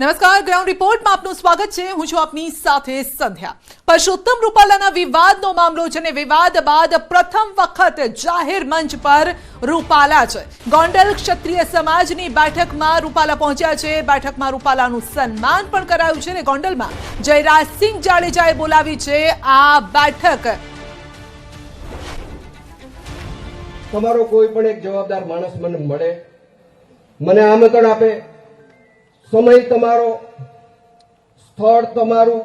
નમસ્કાર, ગ્રાઉન્ડ રિપોર્ટમાં આપનું સ્વાગત છે. હું છું આપની સાથે સંધ્યા. પરસોત્તમ રૂપાલાના વિવાદનો મામલો છે અને વિવાદ બાદ પ્રથમ વખત જાહેર મંચ પર રૂપાલા છે. ગોંડલ ક્ષત્રિય સમાજની બેઠકમાં રૂપાલા પહોંચ્યા છે. બેઠકમાં રૂપાલાનું સન્માન પણ કરાયું છે અને ગોંડલમાં. જયરાજસિંહ જાડેજાએ બોલાવી છે આ બેઠક. તમારો કોઈ પણ એક જવાબદાર માણસ મને મળે, મને આમંત્રણ આપે સમય તમારો, સ્થળ તમારું,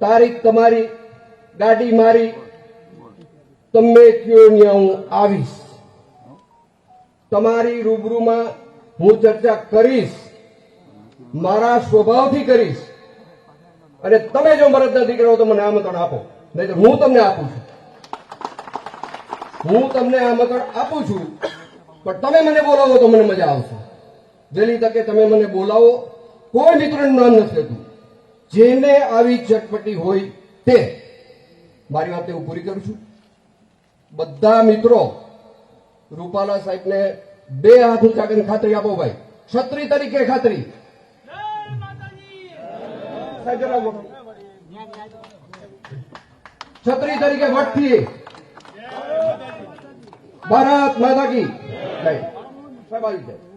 તારીખ તમારી, ગાડી મારી, તમે કયો ત્યાં હું આવીશ. તમારી રૂબરૂમાં હું ચર્ચા કરીશ, મારા સ્વભાવથી કરીશ. અને તમે જો મદદ નથી કરો તો મને આમંત્રણ આપો નહીં હું તમને આપું છું. હું તમને આમંત્રણ આપું છું, પણ તમે મને બોલાવો તો મને મજા આવશે. વહેલી તકે તમે મને બોલાવો, કોઈ મિત્રનું નામ નથી લેતું. જેને આવી ચટપટી હોય તે. મારી વાત હું પૂરી કરું છું. બધા મિત્રો, રૂપાલા સાહેબને બે હાથ ઊંચા ખાતરી આપો ભાઈ. છત્રી તરીકે ખાતરી. ક્ષત્રિય તરીકે વટથી. ભારત માતા કી. સાહેબ, આવી જાય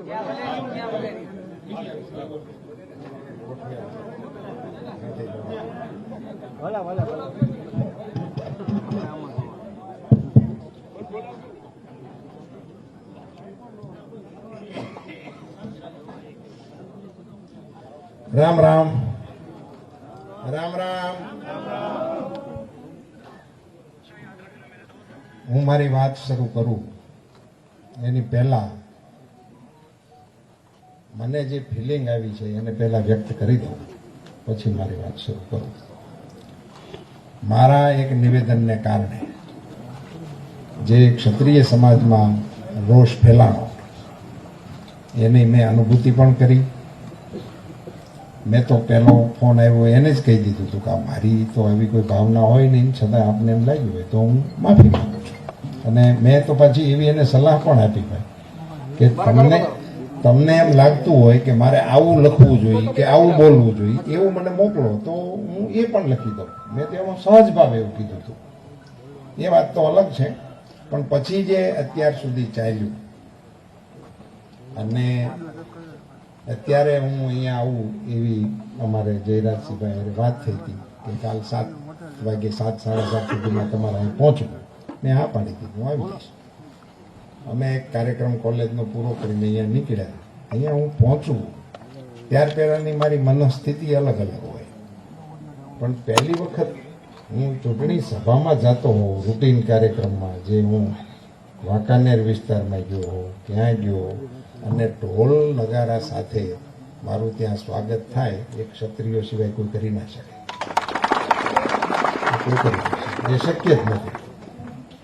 રામ રામ. રામ રામ. હું મારી વાત શરૂ કરું. એની પહેલા મને જે ફિલિંગ આવી છે એને પહેલાં વ્યક્ત કરી દઉં પછી મારી વાત શરૂ કરું. મારા એક નિવેદનને કારણે જે ક્ષત્રિય સમાજમાં રોષ ફેલાણો એની મેં અનુભૂતિ પણ કરી. મેં તો પહેલો ફોન આવ્યો એને જ કહી દીધું હતું કે મારી તો એવી કોઈ ભાવના હોય નહીં છતાં આપને એમ લાગ્યું હોય તો હું માફી માગું છું. અને મેં તો પછી એવી એને સલાહ પણ આપી ભાઈ કે તમને તમને એમ લાગતું હોય કે મારે આવું લખવું જોઈએ, કે આવું બોલવું જોઈએ, એવું મને મોકલો, તો હું એ પણ લખી દઉં. મેં તો એમાં સહજ ભાવ એવું કીધું હતું. એ વાત તો અલગ છે, પણ પછી જે અત્યાર સુધી ચાલ્યું, અને અત્યારે હું અહીંયા આવું એવી અમારે જયરાજસિંહભાઈ હારે વાત થઈ હતી કે કાલ સાત વાગે સાત, સાડા સાત સુધીમાં તમારે અહીં પહોંચવું. મેં હા પાડી દીધું આવી જઈશ. અમે એક કાર્યક્રમ કોલેજનો પૂરો કરીને અહીંયા નીકળ્યા. અહીંયા હું પહોંચું, ત્યાર પહેલાંની મારી મનસ્થિતિ અલગ અલગ હોય. પણ પહેલી વખત હું ચૂંટણી સભામાં જતો હોઉં, રૂટીન કાર્યક્રમમાં, જે હું વાંકાનેર વિસ્તારમાં ગયો હોઉં, ત્યાં ગયો અને ઢોલ નગારા સાથે મારું ત્યાં સ્વાગત થાય, એ ક્ષત્રિયો સિવાય કોઈ કરી ના શકે. એ શક્ય જ નથી.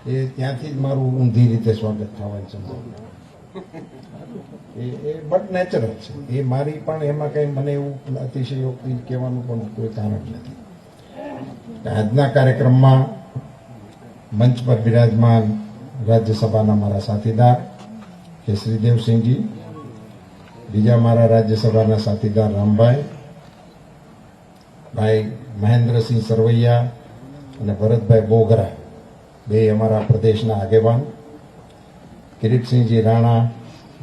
એ ત્યાંથી જ મારું ઊંધી રીતે સ્વાગત થવાની સંભાવના એ એ બટ નેચરલ છે. એ મારી પણ એમાં કંઈ મને એવું અતિશયોક્તિ કહેવાનું પણ કોઈ કારણ નથી. આજના કાર્યક્રમમાં મંચ પર બિરાજમાન રાજ્યસભાના મારા સાથીદાર કે દેવસિંહજી બીજા મારા રાજ્યસભાના સાથીદાર રામભાઈ, ભાઈ મહેન્દ્રસિંહ સરવૈયા અને ભરતભાઈ બોગરા બે અમારા પ્રદેશના આગેવાન, કિરીટસિંહજી રાણા,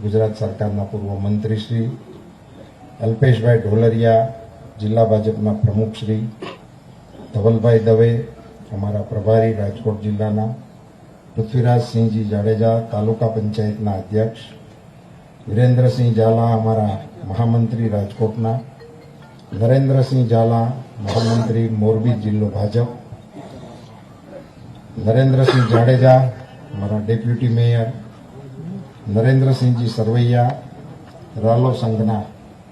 ગુજરાત સરકારના પૂર્વ મંત્રીશ્રી, અલ્પેશભાઈ ઢોલરિયા, જિલ્લા ભાજપના પ્રમુખશ્રી, ધવલભાઈ દવે, અમારા પ્રભારી રાજકોટ જિલ્લાના, પૃથ્વીરાજસિંહજી જાડેજા, તાલુકા પંચાયતના અધ્યક્ષ, વિરેન્દ્રસિંહ ઝાલા, અમારા મહામંત્રી રાજકોટના, નરેન્દ્રસિંહ ઝાલા, મહામંત્રી મોરબી જિલ્લો ભાજપ નરેન્દ્રસિંહ જાડેજા અમારા ડેપ્યુટી મેયર નરેન્દ્રસિંહજી સરવૈયા રાલો સંઘના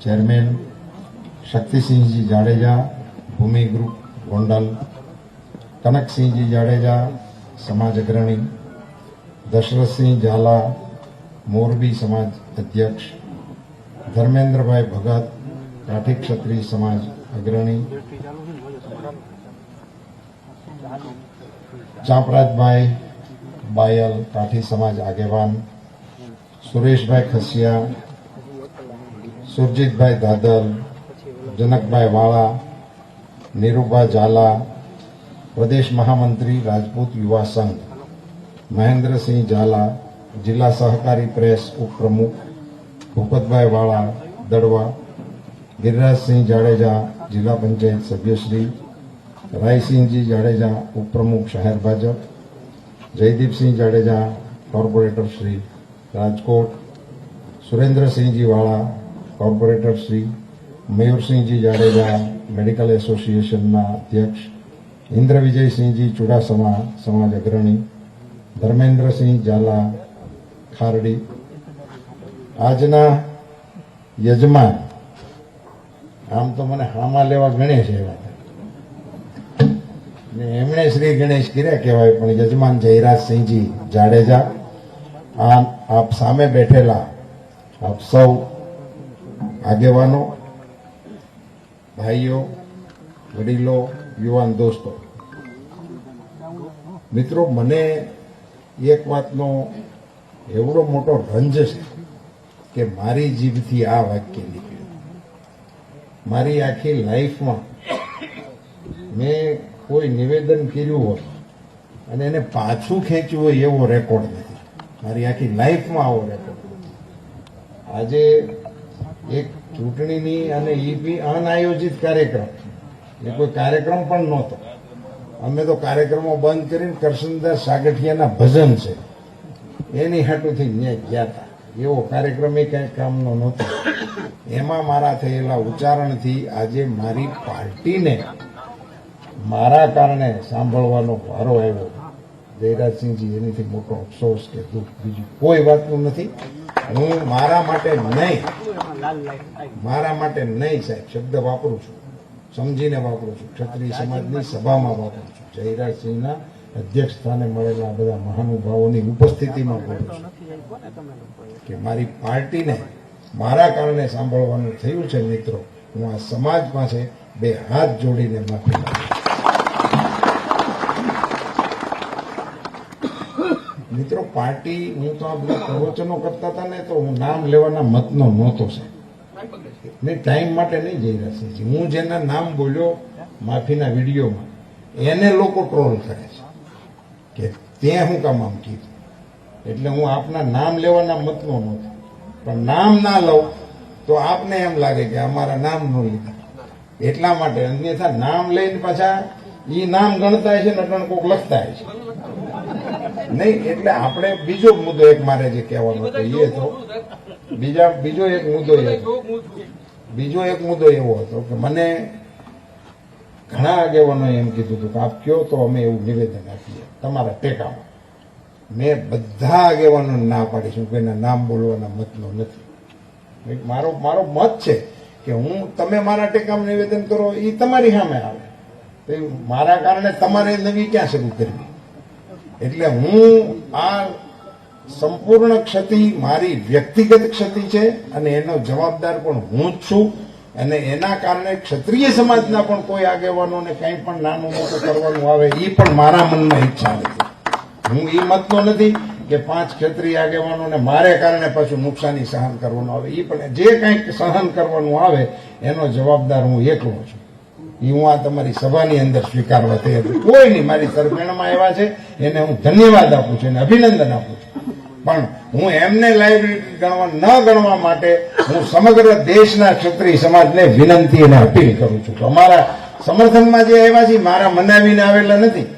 ચેરમેન શક્તિસિંહજી જાડેજા ભૂમિ ગ્રુપ ગોંડલ કનકસિંહજી જાડેજા સમાજ અગ્રણી દશરથસિંહ ઝાલા મોરબી સમાજ અધ્યક્ષ ધર્મેન્દ્રભાઈ ભગત કાઠી ક્ષત્રિય સમાજ અગ્રણી ચાંપરાજભાઈ બાયલ, કાઠી સમાજ આગેવાન, સુરેશભાઈ ખસિયા, સુરજીતભાઈ દાદર જનકભાઈ વાળા નીરુભા ઝાલા, પ્રદેશ મહામંત્રી, રાજપૂત યુવા સંઘ, મહેન્દ્રસિંહ ઝાલા, જિલ્લા સહકારી પ્રેસ ઉપપ્રમુખ, ભૂપતભાઈ વાળા, દડવા, ગિરિરાજસિંહ જાડેજા, જિલ્લા પંચાયત સભ્યશ્રી રાયસિંહજી જાડેજા ઉપપ્રમુખ શહેર Bhajap, Jaydeepsinh Jadeja corporator Shri Rajkot, Surendrasinhji Vala corporator Shri, Mayursinhji Jadeja medical એસોસિએશનના અધ્યક્ષ ઇન્દ્ર વિજયસિંહજી ચુડાસમા સમાજ અગ્રણી, ધર્મેન્દ્રસિંહ ઝાલા ખારડી. આજના યજમાન, આમ તો મને હામાં લેવા ગણેશ એવા. ને એમણે શ્રી ગણેશ કર્યા કહેવાય, પણ યજમાન જયરાજસિંહજી જાડેજા, આ આપ સામે બેઠેલા આપ સૌ આગેવાનો, ભાઈઓ, વડીલો, યુવાન દોસ્તો, મિત્રો, મને એક વાતનો એવડો મોટો રંજ છે કે મારી જીભથી આ વાક્ય નીકળ્યું. મારી આખી લાઈફમાં મેં કોઈ નિવેદન કર્યું હોય અને એને પાછું ખેંચ્યું હોય એવો રેકોર્ડ નથી. મારી આખી લાઈફમાં આવો રેકોર્ડ આજે એક ચૂંટણીની અને એ બી અનાયોજિત કાર્યક્રમ. એ કોઈ કાર્યક્રમ પણ નહોતો. અમે તો કાર્યક્રમો બંધ કરીને કરશનદાસ સાગઠિયાના ભજન છે. એની હાટુથી ન્યાય ગયા હતા એવો કાર્યક્રમ એ કઈ કામનો નહોતો. એમાં મારા થયેલા ઉચ્ચારણથી આજે મારી પાર્ટીને મારા કારણે સાંભળવાનો વારો આવ્યો. જયરાજસિંહજી એનીથી મોટો અફસોસ કે દુઃખ બીજું કોઈ વાતનું નથી. હું મારા માટે નહીં. મારા માટે નહીં સાહેબ. શબ્દ વાપરું છું. સમજીને વાપરું છું. ક્ષત્રિય સમાજની સભામાં વાપરું છું. જયરાજસિંહના અધ્યક્ષ સ્થાને મળેલા બધા મહાનુભાવોની ઉપસ્થિતિમાં બોલું છું. કે મારી પાર્ટીને મારા કારણે સાંભળવાનું થયું છે મિત્રો. હું આ સમાજ પાસે બે હાથ જોડીને માફી માંગુ છું. મિત્રો, પાર્ટી હું તો આ બધા પ્રવચનો કરતા હતા ને, તો હું નામ લેવાના મતનો નહોતો છે મેં ટાઈમ માટે નહીં જઈ રહ્યા છે હું જેના નામ બોલ્યો માફીના વિડીયોમાં, એને લોકો ટ્રોલ કરે છે કે તે હું કામ આમ કીધું. એટલે હું આપના નામ લેવાના મતનો નહોતો. પણ નામ ના લઉં તો આપને એમ લાગે કે અમારા નામ ન લીધા. એટલા માટે અન્યથા નામ લઈને પાછા એ નામ ગણતા છે ને કોક લખતા હશે નહીં, એટલે આપણે બીજો મુદ્દો એક મારે જે કહેવાનો હતો એ તો બીજા, બીજો એક મુદ્દો એ બીજો એક મુદ્દો એવો હતો કે મને ઘણા આગેવાનોએ એમ કીધું હતું કે આપ કયો તો અમે એવું નિવેદન આપીએ તમારા ટેકામાં. મેં બધા આગેવાનોને ના પાડીશું કોઈના નામ બોલવાના મતનો નથી. મારો મારો મત છે કે હું, તમે મારા ટેકામાં નિવેદન કરો એ તમારી સામે આવે. મારા કારણે તમારે નવી ક્યાં શરૂ કરવી? એટલે હું આ સંપૂર્ણ ક્ષતિ મારી વ્યક્તિગત ક્ષતિ છે અને એનો જવાબદાર પણ હું જ છું. અને એના કારણે ક્ષત્રિય સમાજના પણ કોઈ આગેવાનોને કંઈ પણ નાનું મોટું કરવાનું આવે એ પણ મારા મનમાં ઈચ્છા નથી. હું એ મતનો નથી કે પાંચ ક્ષત્રિય આગેવાનોને મારે કારણે પાછું નુકસાની સહન કરવાનું આવે. એ પણ જે કંઈક સહન કરવાનું આવે, એનો જવાબદાર હું એકલો છું. એ હું આ તમારી સભાની અંદર સ્વીકારવા તૈયાર છું. કોઈ નહીં, મારી તરફેણમાં આવ્યા છે, એને હું ધન્યવાદ આપું છું અને અભિનંદન આપું છું. પણ હું એમને લાયબિલિટી ગણવા ન ગણવા માટે હું સમગ્ર દેશના ક્ષત્રિય સમાજને વિનંતી અને અપીલ કરું છું અમારા સમર્થનમાં જે આવ્યા છે મારા મનાવીને આવેલા નથી.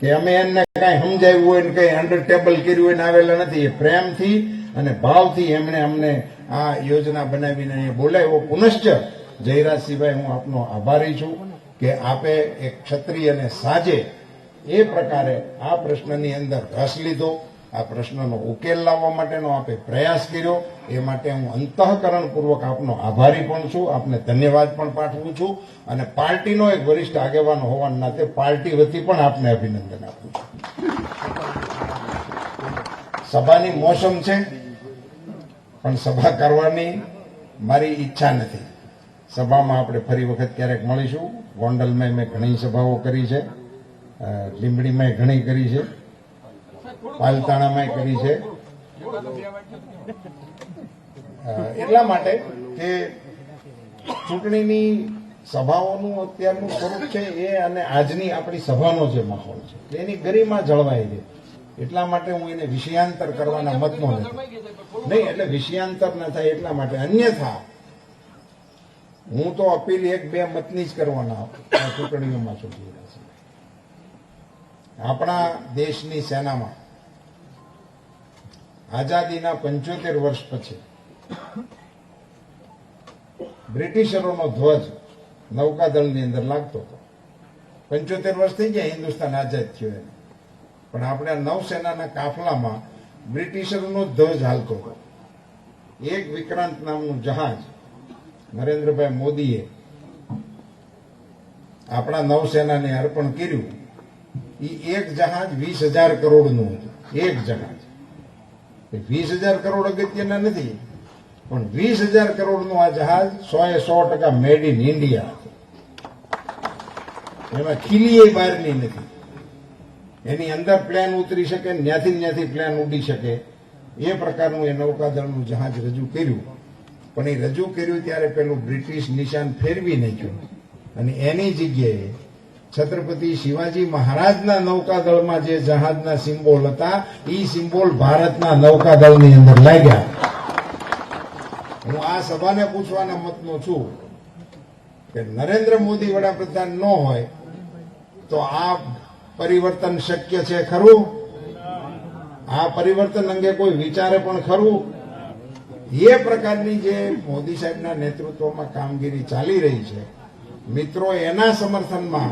કે અમે એમને કઈ સમજાવ્યું હોય ને કઈ અંડર ટેબલ કર્યું હોય ને આવેલા નથી. એ પ્રેમથી અને ભાવથી એમણે અમને આ યોજના બનાવીને અહીંયા બોલાવ્યો. પુનશ્ચ જયરાજસિંહભાઈ, હું આપનો આભારી છું કે આપે એક ક્ષત્રિયને સાજે એ પ્રકારે આ પ્રશ્નની અંદર રસ લીધો. આ પ્રશ્નનો ઉકેલ લાવવા માટેનો આપે પ્રયાસ કર્યો. એ માટે હું અંતઃકરણપૂર્વક આપનો આભારી પણ છું. આપને ધન્યવાદ પણ પાઠવું છું. અને પાર્ટીનો એક વરિષ્ઠ આગેવાન હોવાના નાતે પાર્ટી વતી પણ આપને અભિનંદન આપું છું. સભાની મોસમ છે, પણ સભા કરવાની મારી ઈચ્છા નથી. સભામાં આપણે ફરી વખત ક્યારેક મળીશું. ગોંડલમાં મેં ઘણી સભાઓ કરી છે. લીંબડીમાં ઘણી કરી છે. પાલતાણામાંય કરી છે. એટલા માટે કે ચૂંટણીની સભાઓનું અત્યારનું સ્વરૂપ છે એ અને આજની આપણી સભાનો જે માહોલ છે એની ગરિમા જળવાઈ રહે. એટલા માટે હું એને વિષયાંતર કરવાના મતનો નથી. નહીં, એટલે વિષયાંતર ન થાય એટલા માટે અન્યથા હું તો અપીલ એક બે મતની જ કરવાના ચૂંટણીઓમાં ચૂંટી રહ્યા આપણા દેશની સેનામાં આઝાદીના પંચોતેર વર્ષ પછી બ્રિટિશરોનો ધ્વજ નૌકાદળની અંદર લાગતો હતો. પંચોતેર વર્ષ થઈ ગયા હિન્દુસ્તાન આઝાદ થયો એને. પણ આપણે નૌસેનાના કાફલામાં બ્રિટિશરોનો ધ્વજ હાલતો હતો. એક વિક્રાંત નામનું જહાજ નરેન્દ્રભાઈ મોદીએ આપણા નૌસેનાને અર્પણ કર્યું. એ એક જહાજ વીસ હજાર કરોડનું હતું. એક જહાજ. વીસ હજાર કરોડ અગત્યના નથી, પણ વીસ હજાર કરોડનું આ જહાજ સો એ સો ટકા મેડ ઇન ઇન્ડિયા હતું. એમાં ખીલીએ બહારની નથી. એની અંદર પ્લેન ઉતરી શકે ત્યાંથી ને ત્યાંથી પ્લેન ઉડી શકે. એ પ્રકારનું એ નૌકાદળનું જહાજ રજૂ કર્યું. પણ એ રજૂ કર્યું ત્યારે પેલું બ્રિટિશ નિશાન ફેરવી નાખ્યું. અને એની જગ્યાએ છત્રપતિ શિવાજી મહારાજના નૌકાદળમાં જે જહાજના સિમ્બોલ હતા એ સિમ્બોલ ભારતના નૌકાદળની અંદર લાગ્યા. હું આ સભાને પૂછવાના મતનો છું કે નરેન્દ્ર મોદી વડાપ્રધાન ન હોય તો આ પરિવર્તન શક્ય છે ખરું? આ પરિવર્તન અંગે કોઈ વિચારે પણ ખરું? એ પ્રકારની જે મોદી સાહેબના નેતૃત્વમાં કામગીરી ચાલી રહી છે, મિત્રો એના સમર્થનમાં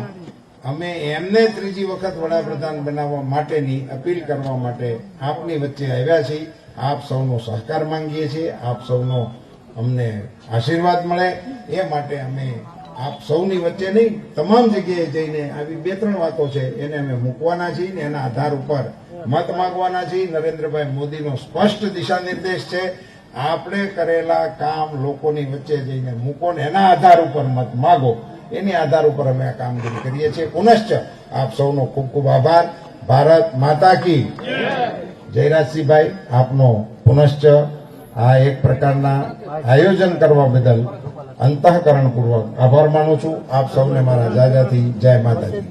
અમે એમને ત્રીજી વખત વડાપ્રધાન બનાવવા માટેની અપીલ કરવા માટે આપની વચ્ચે આવ્યા છીએ. આપ સૌનો સહકાર માંગીએ છીએ, આપ સૌનો અમને આશીર્વાદ મળે. એ માટે અમે આપ સૌની વચ્ચે નહીં, તમામ જગ્યાએ જઈને આવી બે ત્રણ વાતો છે, એને અમે મૂકવાના છીએ ને એના આધાર ઉપર મત માંગવાના છીએ. નરેન્દ્રભાઈ મોદીનો સ્પષ્ટ દિશા નિર્દેશ છે. આપણે કરેલા કામ લોકોની વચ્ચે જઈને મૂકો ને એના આધાર ઉપર મત માગો. એની આધાર ઉપર અમે આ કામગીરી કરીએ છીએ. પુનશ્ચ આપ સૌનો ખૂબ ખૂબ આભાર. ભારત માતા કી જયરાજસિંહભાઈ, આપનો પુનશ્ચ આ એક પ્રકારના આયોજન કરવા બદલ અંતઃકરણપૂર્વક આભાર માનું છું. આપ સૌને મારા જાજાથી જય માતાજી.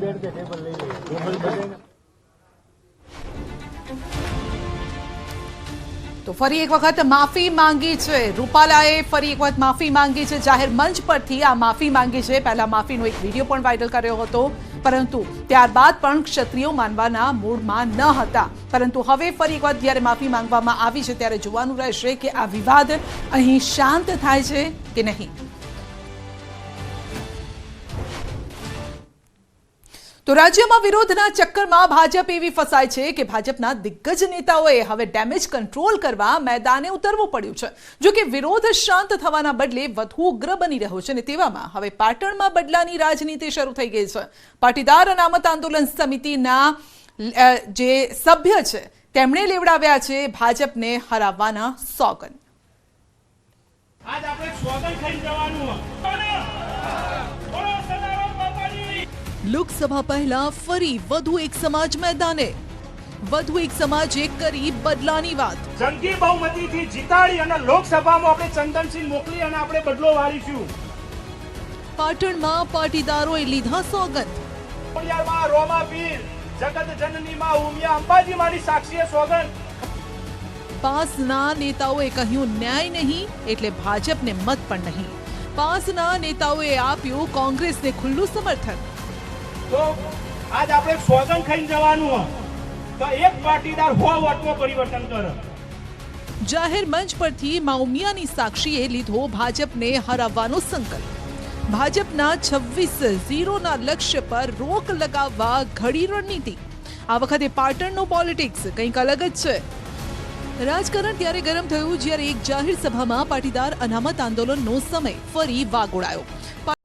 તો ફરી એક વખત માફી માંગી છે. રૂપાલાએ ફરી એક વખત માફી માંગી છે. જાહેર મંચ પરથી આ માફી માંગી છે. પહેલા માફીનો એક વીડિયો પણ વાયરલ કર્યો હતો. પરંતુ ત્યારબાદ પણ ક્ષત્રિયો માનવાના મૂળમાં ન હતા. પરંતુ હવે ફરી એક વખત જ્યારે માફી માંગવામાં આવી છે, ત્યારે જોવાનું રહેશે કે આ વિવાદ અહીં શાંત થાય છે કે નહીં. તો રાજ્યમાં વિરોધના ચક્કરમાં ભાજપ એવી ફસાય છે કે ભાજપના દિગ્ગજ નેતાઓએ હવે ડેમેજ કંટ્રોલ કરવા મેદાને ઉતરવું પડ્યું છે. જો કે વિરોધ શાંત થવાના બદલે વધુ ઉગ્ર બની રહ્યો છે અને તેવામાં હવે પાટણમાં બદલાની રાજનીતિ શરૂ થઈ ગઈ છે. પાટીદાર અનામત આંદોલન સમિતિના જે સભ્ય છે, તેમણે લેવડાવ્યા છે ભાજપને હરાવવાના સોગન આજ આપણે સ્વાગત ખાઈ જવાનું લોકસભા પહેલા ફરી વધુ એક સમાજ મેદાને. વધુ એક સમાજે કરી બદલાની વાત. જંગી બહુમતીથી જીતાડી અને લોકસભામાં આપણે ચંદનસિંહ મોકલી અને આપણે બદલો વાળીશું. પાટણમાં પાટીદારોએ લીધા સોગંદ. ખોડિયારમાં રોમા પીર જગત જનની માં ઉમિયા અંબાજી માની સાક્ષીએ સોગંદ. પાસના નેતાઓએ કહ્યું ન્યાય નહીં એટલે ભાજપને મત પણ નહીં. પાસના નેતાઓએ આપ્યું કોંગ્રેસને ખુલ્લું સમર્થન. તો આજ આપણે સોગંદ ખાઈને જવાનું. તો એક પાટીદાર હો વોટમાં પરિવર્તન કરે. જાહેર મંચ પરથી માઉમિયાની સાક્ષીએ લીધો ભાજપને હરાવવાનો સંકલ્પ. ભાજપના છવ્વીસ ઝીરોના લક્ષ્ય પર રોક લગાવવા ઘડી રણનીતિ. આ વખતે પાટણનું પોલિટિક્સ કંઈક અલગ જ છે. રાજકારણ ત્યારે ગરમ થયું જ્યારે એક જાહેર સભામાં પાટીદાર અનામત આંદોલનનો સમય ફરી વાગોળાયો.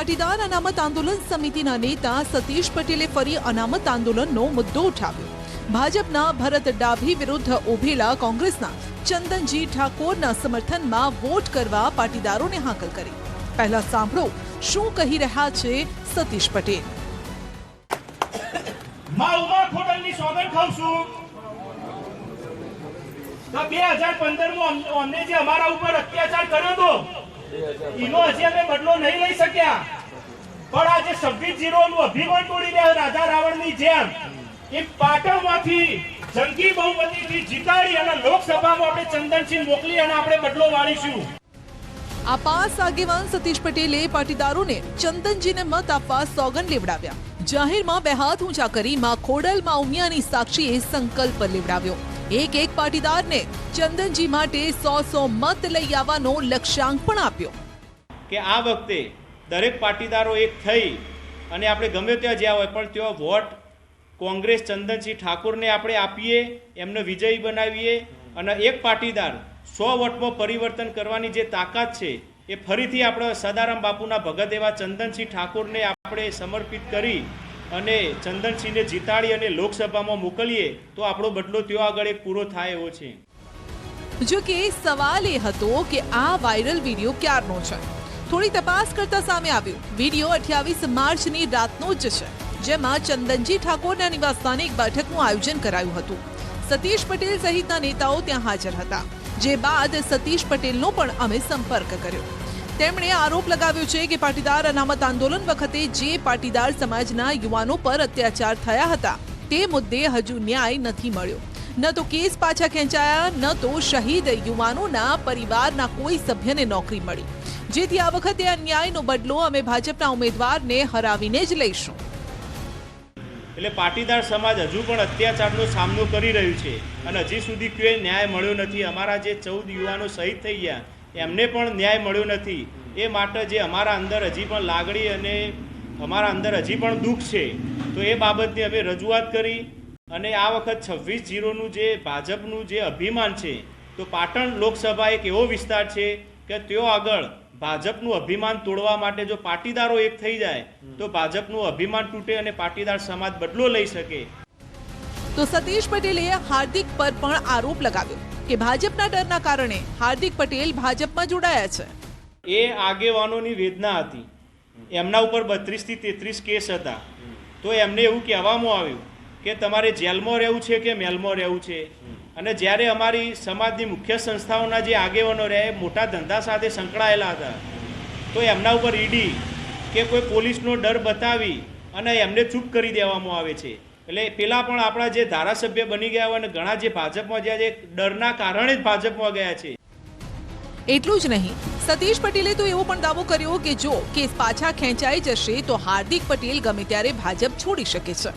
પાટીદાર અનામત આંદોલન સમિતિના નેતા સતીશ પટેલે ફરી અનામત આંદોલનનો મુદ્દો ઉઠાવ્યો. ભાજપના ભરત ડાભી વિરુદ્ધ ઉભેલા કોંગ્રેસના ચંદનજી ઠાકોરના સમર્થનમાં વોટ કરવા પાટીદારોને હાકલ કરી. પહેલા સાંભળો શું કહી રહ્યા છે સતીશ પટેલ. માં ઉમા ખોડલની સોગંદ અમને જે અમારા ઉપર અત્યાચાર કર્યો હતો એનો હજી અમે બદલો નહીં લઈ શક્યા. પણ આજે છવ્વીસ જીરો નું અભિમાન તોડી રહ્યા રાજા રાવણની જેમ. એ પાટણમાંથી જંગી બહુમતીથી જીતાડી અને લોકસભામાં આપણે ચંદનસિંહ મોકલી અને આપણે બદલો વાળીશું. આ પાસ આગેવાન સતીશ પટેલે પાટીદારોને ચંદનજીને મત આપવા સોગંદ લેવડાવ્યા. જાહેરમાં બે હાથ ઊંચા કરી માં ખોડલ માં ઉમિયાની સાક્ષીએ સંકલ્પ લેવડાવ્યો. એક એક પાટીદારને ચંદનજી માટે સો સો મત લઈ આવવાનો લક્ષ્યાંક પણ આપ્યો. કે આ વખતે દરેક પાટીદારો એક થઈ અને આપણે ગમે ત્યાં જ્યાં હોય, પણ ત્યાં વોટ કોંગ્રેસ ચંદનસિંહ ઠાકોરને આપણે આપીએ, એમને વિજયી બનાવીએ અને એક પાટીદાર સો વોટમાં પરિવર્તન કરવાની જે તાકાત છે, એ ફરીથી આપણે સદારામ બાપુના ભગત એવા ચંદનસિંહ ઠાકોરને આપણે સમર્પિત કરી અને ચંદનસિંહને જીતાડી અને લોકસભામાં મોકલીએ, તો આપણો બદલો ત્યાં આગળ એક પૂરો થાય એવો છે. જો કે સવાલ એ હતો કે આ વાયરલ વીડિયો ક્યારનો છે? થોડી તપાસ કરતા સામે આવ્યું. વીડિયો અઠ્યાવીસ માર્ચની રાતનો જ છે, જેમાં ચંદનજી ઠાકોરના નિવાસસ્થાને એક બેઠકનું આયોજન કરાયું હતું. સતીશ પટેલ સહિતના નેતાઓ ત્યાં હાજર હતા, જે બાદ સતીશ પટેલનો પણ અમે સંપર્ક કર્યો. તેમણે આરોપ લગાવ્યો છે કે પાટીદાર અનામત આંદોલન વખતે જે પાટીદાર સમાજના યુવાનો પર અત્યાચાર થયા હતા, તે મુદ્દે હજુ ન્યાય નથી મળ્યો. ન તો કેસ પાછા ખેંચાયા, ન તો શહીદ યુવાનોના પરિવારના કોઈ સભ્યને નોકરી મળી. જેથી આ વખતે આ ન્યાયનો બદલો અમે ભાજપના ઉમેદવારને હરાવીને જ લઈશું. એટલે પાટીદાર સમાજ હજુ પણ અત્યાચારનો સામનો કરી રહ્યું છે અને હજી સુધી કોઈ ન્યાય મળ્યો નથી. અમારા જે ચૌદ યુવાનો શહીદ થઈ ગયા એમને પણ ન્યાય મળ્યો નથી. એ માટે જે અમારા અંદર હજી પણ લાગણી અને અમારા અંદર હજી પણ દુઃખ છે, તો એ બાબતની અમે રજૂઆત કરી અને આ વખત છવ્વીસ જીરોનું જે ભાજપનું જે અભિમાન છે, તો પાટણ લોકસભા એક એવો વિસ્તાર છે કે તેઓ આગળ ભાજપનું અભિમાન તોડવા માટે જો પાટીદારો એક થઈ જાય, તો ભાજપનું અભિમાન તૂટે અને પાટીદાર સમાજ બદલો લઈ શકે. તો સતીશ પટેલે હાર્દિક પર પણ આરોપ લગાવ્યો. કે ભાજપના ડરના કારણે હાર્દિક પટેલ ભાજપમાં જોડાયા છે. એ આગેવાનોની વેદના હતી. એમના ઉપર બત્રીસથી તેત્રીસ કેસ હતા. તો એમને એવું કહેવામાં આવ્યું કે તમારે જેલમાં રહેવું છે કે મેલમાં રહેવું છે? અને જ્યારે અમારી સમાજની મુખ્ય સંસ્થાઓના જે આગેવાનો રહે, મોટા ધંધા સાથે સંકળાયેલા હતા, તો એમના ઉપર ઈડી કે કોઈ પોલીસનો ડર બતાવી અને એમને ચૂપ કરી દેવામાં આવે છે. એટલે પેલા પણ આપણા જે ધારાસભ્ય બની ગયા હોય અને ઘણા જે ભાજપમાં ગયા છે ડરના કારણે જ ભાજપમાં ગયા છે. એટલું જ નહીં સતીશ પટેલે તો એવો પણ દાવો કર્યો કે જો કેસ પાછા ખેંચાઈ જશે તો હાર્દિક પટેલ ગમે ત્યારે ભાજપ છોડી શકે છે.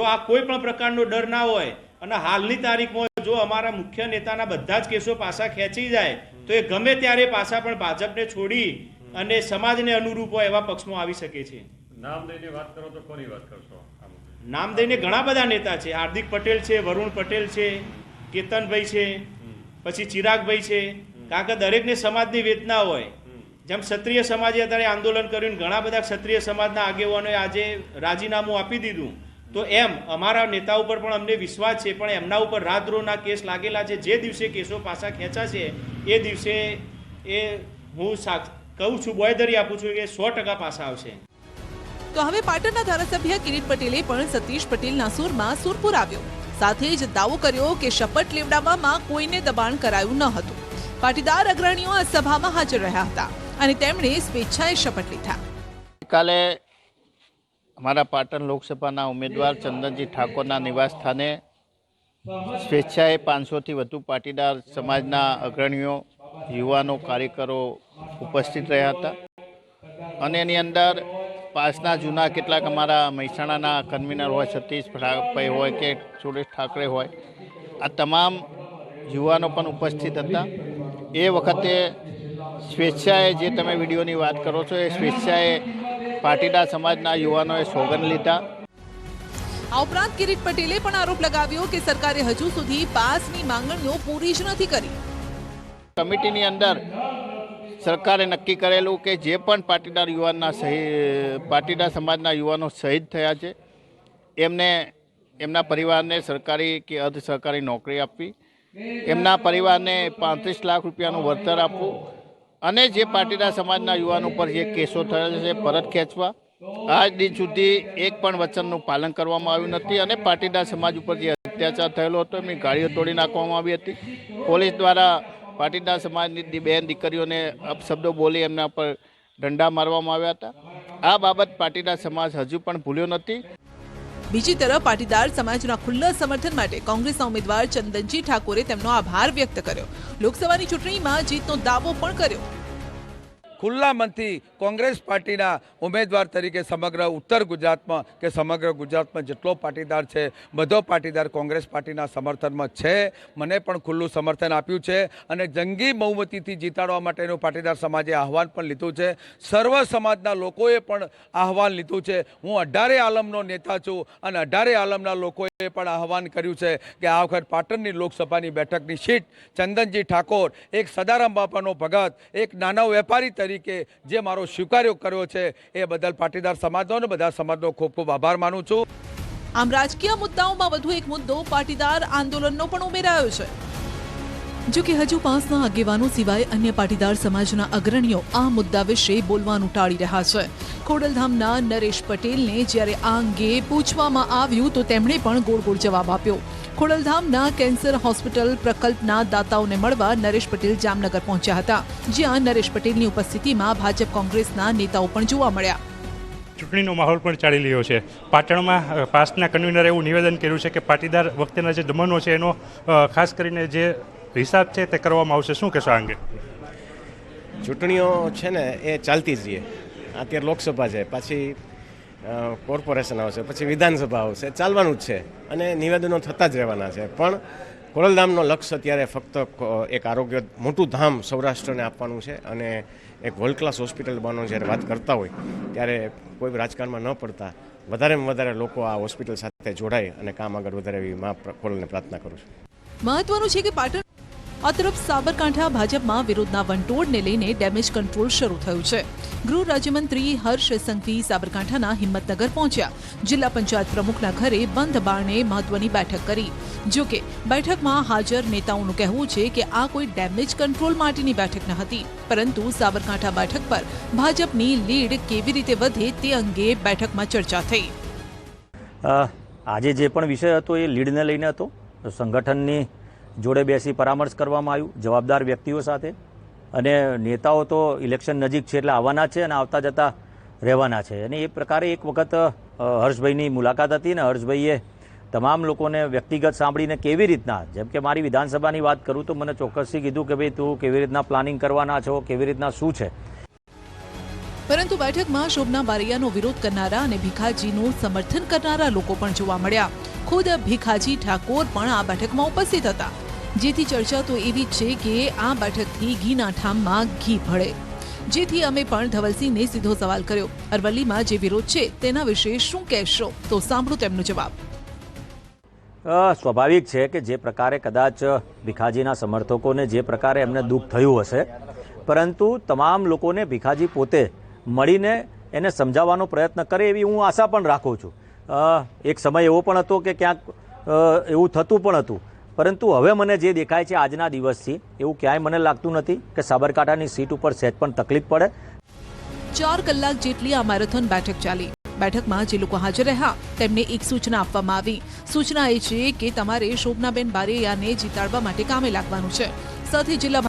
તો આ કોઈ પણ પ્રકારનો ડર ના હોય અને હાલની તારીખમાં જો અમારા મુખ્ય નેતાના બધા જ કેસો પાછા ખેંચી જાય તો એ ગમે ત્યારે પાછા પણ ભાજપને છોડી અને સમાજને અનુરૂપ હોય એવા પક્ષમાં આવી શકે છે. નામ લઈને વાત કરો તો કોની વાત કરશો? નામ દઈને ઘણા બધા નેતા છે. હાર્દિક પટેલ છે, વરુણ પટેલ છે, કેતનભાઈ છે, પછી ચિરાગભાઈ છે. કારણ કે દરેકને સમાજની વેદના હોય. જેમ ક્ષત્રિય સમાજે અત્યારે આંદોલન કર્યું ઘણા બધા ક્ષત્રિય સમાજના આગેવાનોએ આજે રાજીનામું આપી દીધું. તો એમ અમારા નેતા ઉપર પણ અમને વિશ્વાસ છે, પણ એમના ઉપર રાતદ્રોહના કેસ લાગેલા છે. જે દિવસે કેસો પાછા ખેંચાશે, એ દિવસે એ હું સાક્ષ કહું છું બોયદરી આપું છું કે સો ટકા પાછા આવશે. તો હવે પાટણના ધારાસભ્ય કિરીટ પટેલે પણ સતીશ પટેલના સૂરમાં સુરપુર આવ્યો. સાથે જ દાવો કર્યો કે શપથ લેવડાવવામાં કોઈને દબાણ કરાયું ન હતું. પાટીદાર અગ્રણીઓ આ સભામાં હાજર રહ્યા હતા અને તેમણે સ્વેચ્છાએ શપથ લીધા. કાલે અમારા પાટણ લોકસભાના ઉમેદવાર ચંદનજી ઠાકોરના નિવાસ સ્થાને સ્વેચ્છાએ પાંચસોથી વધુ પાટીદાર સમાજના અગ્રણીઓ, યુવાનો, કાર્યકરો ઉપસ્થિત રહ્યા હતા. અને એની અંદર પાસના જૂના કેટલાક અમારા મહેસાણાના કન્વીનર હોય સતીશ ભાઈ હોય કે સુરેશ ઠાકરે હોય આ તમામ યુવાનો પણ ઉપસ્થિત હતા. એ વખતે સ્વેચ્છાએ જે તમે વિડીયોની વાત કરો છો એ સ્વેચ્છાએ પાટીદાર સમાજના યુવાનોએ સોગંદ લીધા. આ ઉપરાંત કિરીટ પટેલે પણ આરોપ લગાવ્યો કે સરકારે હજુ સુધી પાસની માંગણીઓ પૂરી જ નથી કરી. કમિટીની અંદર સરકારે નક્કી કરેલું કે જે પણ પાટીદાર યુવાનના સહી, પાટીદાર સમાજના યુવાનો શહીદ થયા છે, એમને, એમના પરિવારને સરકારી કે અર્ધ સરકારી નોકરી આપવી, એમના પરિવારને પાંત્રીસ લાખ રૂપિયાનું વળતર આપવું અને જે પાટીદાર સમાજના યુવાનો પર જે કેસો થયેલ છે, પરત ખેંચવા, આજ દિન સુધી એક પણ વચનનું પાલન કરવામાં આવ્યું નથી અને પાટીદાર સમાજ ઉપર જે અત્યાચાર થયેલો હતો, એમની ગાડીઓ તોડી નાખવામાં આવી હતી. પોલીસ દ્વારા પાટીદાર સમાજની બેન દીકરીઓને અપશબ્દો બોલી એમના પર દંડા મારવામાં આવ્યા હતા. આ બાબત પાટીદાર સમાજ હજુ પણ ભૂલ્યો નથી. બીજી તરફ પાટીદાર સમાજના ખુલ્લા સમર્થન માટે કોંગ્રેસના ઉમેદવાર ચંદનજી ઠાકોરે તેમનો આભાર વ્યક્ત કર્યો. લોકસભાની ચૂંટણીમાં જીતનો દાવો પણ કર્યો. ખુલ્લા મનથી કોંગ્રેસ પાર્ટીના ઉમેદવાર તરીકે સમગ્ર ઉત્તર ગુજરાતમાં કે સમગ્ર ગુજરાતમાં જેટલો પાટીદાર છે, બધો પાટીદાર કોંગ્રેસ પાર્ટીના સમર્થનમાં છે. મને પણ ખુલ્લું સમર્થન આપ્યું છે અને જંગી બહુમતીથી જીતાડવા માટેનું પાટીદાર સમાજે આહવાન પણ લીધું છે. સર્વ સમાજના લોકોએ પણ આહવાન લીધું છે. હું અઢારે આલમનો નેતા છું અને અઢારે આલમના લોકોએ પણ આહવાન કર્યું છે કે આ વખત પાટણની લોકસભાની બેઠકની સીટ ચંદનજી ઠાકોર, એક સદારામ બાપાનો ભગત, એક નાનો વેપારી તરીકે જે મારો સ્વીકાર્યો કર્યો છે, એ બદલ પાટીદાર સમાજનો અને બધા સમાજનો ખૂબ ખૂબ આભાર માનું છું. આમ રાજકીય મુદ્દાઓમાં વધુ એક મુદ્દો, પાટીદાર આંદોલનનો પણ ઉમેરાયો છે. જો કે હજુ પાંચના આગેવાનો સિવાય અન્ય પાટીદાર સમાજના અગ્રણીઓ આ મુદ્દા વિશે બોલવાનું ટાળી રહ્યા છે. ખોડલધામના નરેશ પટેલને જ્યારે આ અંગે પૂછવામાં આવ્યું તો તેમણે પણ ગોળ ગોળ જવાબ આપ્યો. ખોડલધામના કેન્સર હોસ્પિટલ પ્રકલ્પના દાતાઓને મળવા નરેશ પટેલ જામનગર પહોંચ્યા હતા. જ્યાં નરેશ પટેલની ઉપસ્થિતિમાં ભાજપ કોંગ્રેસના નેતાઓ પણ જોવા મળ્યા. ચૂંટણીનો માહોલ પણ ચાલી રહ્યો છે. પાટણમાં પાસના કન્વીનરે એવું નિવેદન કર્યું છે કે પાટીદાર વખતેના જે દમનો છે એનો ખાસ કરીને જે હિસાબ છે તે કરવામાં આવશે. શું કહેશો આ અંગે? ચૂંટણીઓ છે ને એ ચાલતી જ રહીએ. અત્યારે લોકસભા છે પછી કોર્પોરેશન આવશે પછી વિધાનસભા આવશે. ચાલવાનું જ છે અને નિવેદનો થતા જ રહેવાના છે. પણ ખોડલધામનો લક્ષ્ય અત્યારે ફક્ત એક આરોગ્ય મોટું ધામ સૌરાષ્ટ્રને આપવાનું છે અને એક વર્લ્ડ ક્લાસ હોસ્પિટલ બનવાનું જ્યારે વાત કરતા હોય ત્યારે કોઈ રાજકારણમાં ન પડતા વધારેમાં વધારે લોકો આ હોસ્પિટલ સાથે જોડાય અને કામ આગળ વધારે એવી મા ખોડલને પ્રાર્થના કરું છું. મહત્વનું છે કે પાટણ આ તરફ સાબરકાંઠા ભાજપમાં વિરોધના વંટોળને લઈને ડેમેજ કંટ્રોલ શરૂ થયું છે. ગૃહ રાજ્યમંત્રી હર્ષ સંઘવી સાબરકાંઠાના હિંમતનગર પહોંચ્યા. જિલ્લા પંચાયત પ્રમુખના ઘરે બંધ બારણે મહત્વની બેઠક કરી. જો કે બેઠકમાં હાજર નેતાઓનું કહેવું છે કે આ કોઈ ડેમેજ કંટ્રોલ માટેની બેઠક ન હતી. પરંતુ સાબરકાંઠા બેઠક પર ભાજપની લીડ કેવી રીતે વધે તે અંગે બેઠકમાં ચર્ચા થઈ. આજે જે પણ વિષય હતો એ લીડને લઈને હતો. સંગઠનની જોડે બેસી પરામર્શ કરવામાં આવ્યું, જવાબદાર વ્યક્તિઓ સાથે. અને નેતાઓ તો ઇલેક્શન નજીક છે એટલે આવવાના છે અને આવતા જતા રહેવાના છે. અને એ પ્રકારે એક વખત હર્ષભાઈની મુલાકાત હતી ને હર્ષભાઈએ તમામ લોકોને વ્યક્તિગત સાંભળીને કેવી રીતના, જેમ કે મારી વિધાનસભાની વાત કરું તો મને ચોક્કસથી કીધું કે ભાઈ, તું કેવી રીતના પ્લાનિંગ કરવાના છો, કેવી રીતના શું છે? પરંતુ બેઠકમાં શોભના બારૈયાનો વિરોધ કરનારા અને ભીખાજીનું સમર્થન કરનારા લોકો પણ જોવા મળ્યા. ખુદ ભીખાજી ઠાકોર પણ આ બેઠકમાં ઉપસ્થિત હતા. જેથી ચર્ચા તો એવી છે કે આ બેઠકથી ઘીના ઠામમાં ઘી ભળે. જેથી અમે પણ ધવલસિંહને સીધો સવાલ કર્યો. અરવલ્લીમાં જે વિરોધ છે તેના વિશે શું કહેશો? તો સાંભળો તેમનો જવાબ. સ્વાભાવિક છે કે જે પ્રકારે કદાચ ભીખાજીના સમર્થકોને જે પ્રકારે એમને દુઃખ થયું હશે, પરંતુ તમામ લોકોને ભીખાજી પોતે મળીને એને સમજાવવાનો પ્રયત્ન કરે એવી હું આશા પણ રાખું છું. એક સમય એવો પણ હતો કે ક્યાંક એવું થતું પણ હતું. પરંતુ હવે મને જે દેખાય છે આજના દિવસથી, એવું ક્યાંય મને લાગતું નથી કે સાબરકાંઠાની સીટ ઉપર સહેજ પણ તકલીફ પડે. ચાર કલાક જેટલી આ મેરેથોન બેઠક ચાલી. બેઠકમાં જે લોકો હાજર રહ્યા, તેમને એક સૂચના આપવામાં આવી. સૂચના એ છે કે તમારે શોભનાબેન બારૈયાને જીતાડવા માટે કામે લાગવાનું છે. સાથે જિલ્લા